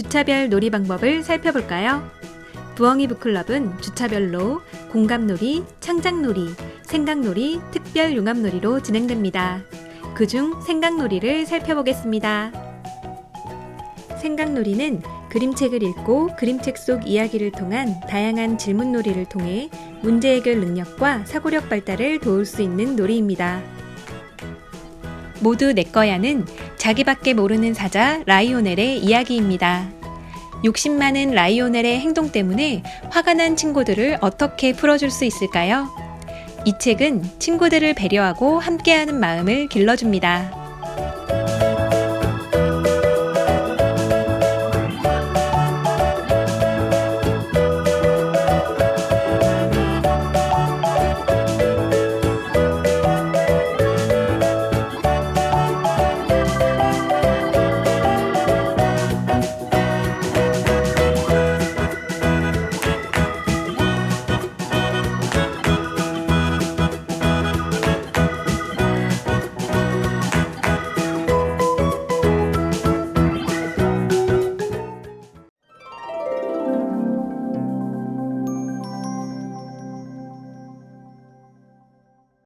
주차별 놀이 방법을 살펴볼까요? 부엉이 북클럽은 주차별로 공감놀이, 창작놀이, 생각놀이, 특별 융합놀이로 진행됩니다. 그중 생각놀이를 살펴보겠습니다. 생각놀이는 그림책을 읽고 그림책 속 이야기를 통한 다양한 질문놀이를 통해 문제 해결 능력과 사고력 발달을 도울 수 있는 놀이입니다. 모두 내 거야는 자기밖에 모르는 사자 라이오넬의 이야기입니다. 욕심 많은 라이오넬의 행동 때문에 화가 난 친구들을 어떻게 풀어줄 수 있을까요? 이 책은 친구들을 배려하고 함께하는 마음을 길러줍니다.